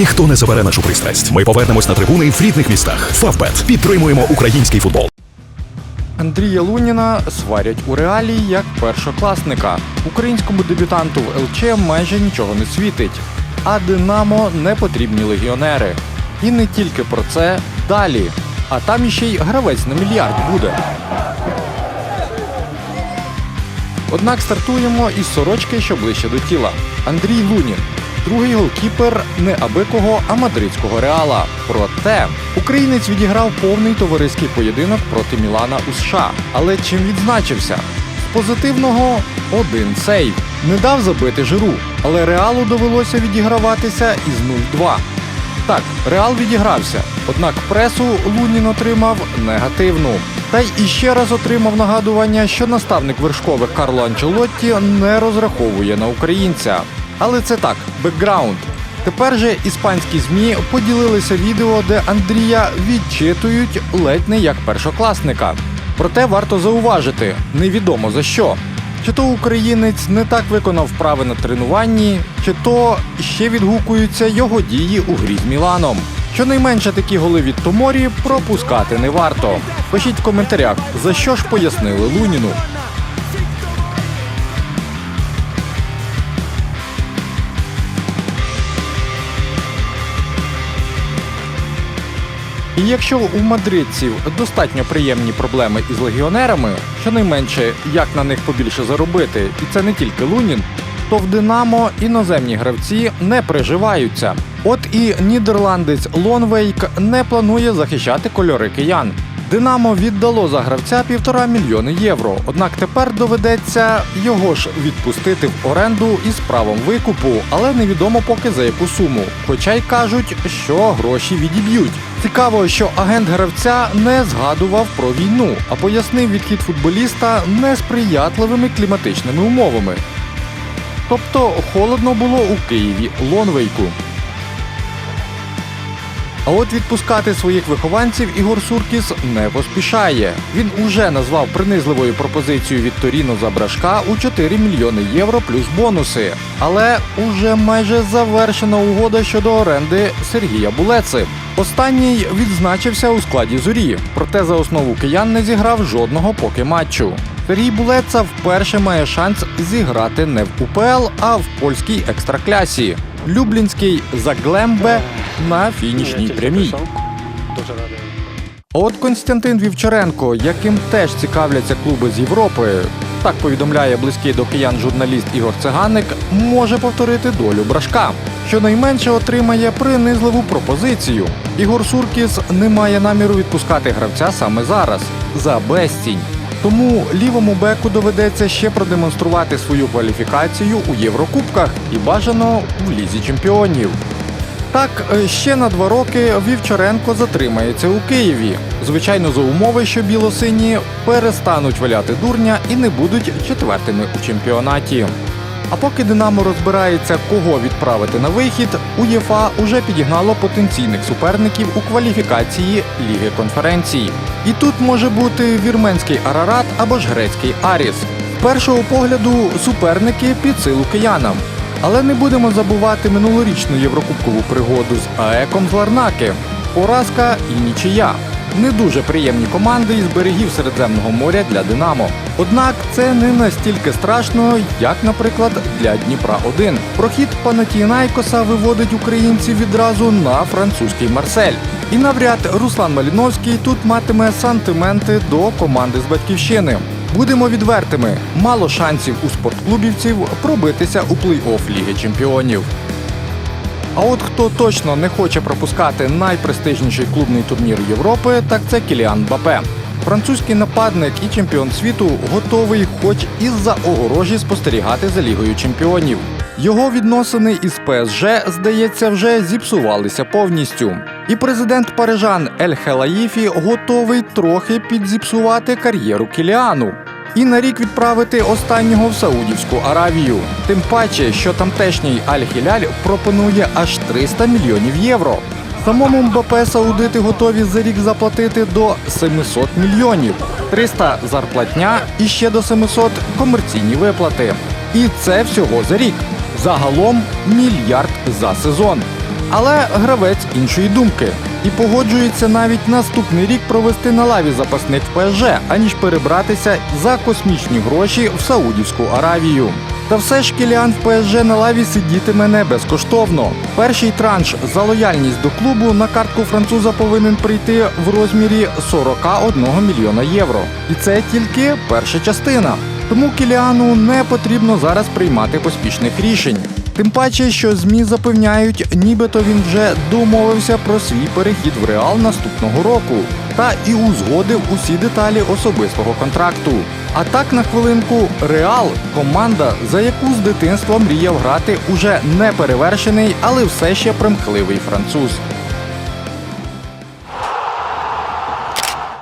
Ніхто не забере нашу пристрасть. Ми повернемось на трибуни в рідних містах. Фавбет підтримуємо український футбол. Андрія Луніна сварять у реалі як першокласника. Українському дебютанту в ЛЧ майже нічого не світить. А Динамо не потрібні легіонери. І не тільки про це далі. А там іще й гравець на мільярд буде. Однак стартуємо із сорочки, що ближче до тіла. Андрій Лунін. Другий голкіпер не абикого, а мадридського реала. Проте українець відіграв повний товариський поєдинок проти Мілана у США. Але чим відзначився? Позитивного один сейв. Не дав забити жиру, але реалу довелося відіграватися із 0-2. Так, Реал відігрався, однак пресу Лунін отримав негативну. Та й іще раз отримав нагадування, що наставник вершкових Карло Анчелотті не розраховує на українця. Але це так, бекграунд. Тепер же іспанські ЗМІ поділилися відео, де Андрія відчитують ледь не як першокласника. Проте варто зауважити, невідомо за що. Чи то українець не так виконав вправи на тренуванні, чи то ще відгукуються його дії у грі з Міланом. Щонайменше такі голи від Томорі пропускати не варто. Пишіть в коментарях, за що ж пояснили Луніну. І якщо у мадридців достатньо приємні проблеми із легіонерами, щонайменше як на них побільше заробити, і це не тільки Лунін, то в Динамо іноземні гравці не приживаються. От і нідерландець Лонвейк не планує захищати кольори киян. Динамо віддало за гравця півтора мільйони євро. Однак тепер доведеться його ж відпустити в оренду із правом викупу, але невідомо поки за яку суму. Хоча й кажуть, що гроші відіб'ють. Цікаво, що агент гравця не згадував про війну, а пояснив відхід футболіста несприятливими кліматичними умовами. Тобто холодно було у Києві Лонвейку. А от відпускати своїх вихованців Ігор Суркіс не поспішає. Він уже назвав принизливою пропозицію від Торіно за брашка у 4 мільйони євро плюс бонуси. Але уже майже завершена угода щодо оренди Сергія Булеци. Останній відзначився у складі зорі, проте за основу киян не зіграв жодного поки матчу. Сергій Булеца вперше має шанс зіграти не в УПЛ, а в польській екстраклясі. Люблінський Заглембе на фінішній прямій. От Константин Вівчаренко, яким теж цікавляться клуби з Європи, так повідомляє близький до киян журналіст Ігор Циганик, може повторити долю брашка. Щонайменше отримає принизливу пропозицію. Ігор Суркіс не має наміру відпускати гравця саме зараз за безцінь. Тому лівому беку доведеться ще продемонструвати свою кваліфікацію у Єврокубках і бажано в лізі чемпіонів. Так, е, ще на два роки Вівчаренко затримається у Києві. Звичайно, за умови, що білосині перестануть валяти дурня і не будуть четвертими у чемпіонаті. А поки Динамо розбирається, кого відправити на вихід, УЄФА уже підігнало потенційних суперників у кваліфікації Ліги конференцій. І тут може бути вірменський Арарат або ж грецький Аріс. Першого погляду суперники під силу киянам. Але не будемо забувати минулорічну єврокубкову пригоду з АЕКом з Ларнаки. Поразка і нічия. Не дуже приємні команди із берегів Середземного моря для Динамо. Однак це не настільки страшно, як, наприклад, для Дніпра 1 Прохід Панатінайкоса виводить українців відразу на французький Марсель. І навряд Руслан Маліновський тут матиме сантименти до команди з батьківщини. Будемо відвертими, мало шансів у спортклубівців пробитися у плей-офф Ліги Чемпіонів. А от хто точно не хоче пропускати найпрестижніший клубний турнір Європи, так це Кіліан Бапе. Французький нападник і чемпіон світу готовий, хоч із-за огорожі спостерігати за Лігою чемпіонів. Його відносини із ПСЖ, здається, вже зіпсувалися повністю. І президент парижан Ель Хелаїфі готовий трохи підзіпсувати кар'єру Кіліану. І на рік відправити останнього в Саудівську Аравію. Тим паче, що тамтешній Аль-Хіляль пропонує аж 300 мільйонів євро. Самому Мбапе саудити готові за рік заплатити до 700 мільйонів, 300 зарплатня і ще до 700 комерційні виплати. І це всього за рік. Загалом мільярд за сезон. Але гравець іншої думки і погоджується навіть наступний рік провести на лаві запасних в ПСЖ, аніж перебратися за космічні гроші в Саудівську Аравію. Та все ж Кіліан в ПСЖ на лаві сидітиме не безкоштовно. Перший транш за лояльність до клубу на картку француза повинен прийти в розмірі 41 мільйона євро. І це тільки перша частина. Тому Кіліану не потрібно зараз приймати поспішних рішень. Тим паче, що ЗМІ запевняють, нібито він вже домовився про свій перехід в Реал наступного року та і узгодив усі деталі особистого контракту. А так на хвилинку Реал команда, за яку з дитинства мріяв грати уже не перевершений, але все ще примхливий француз.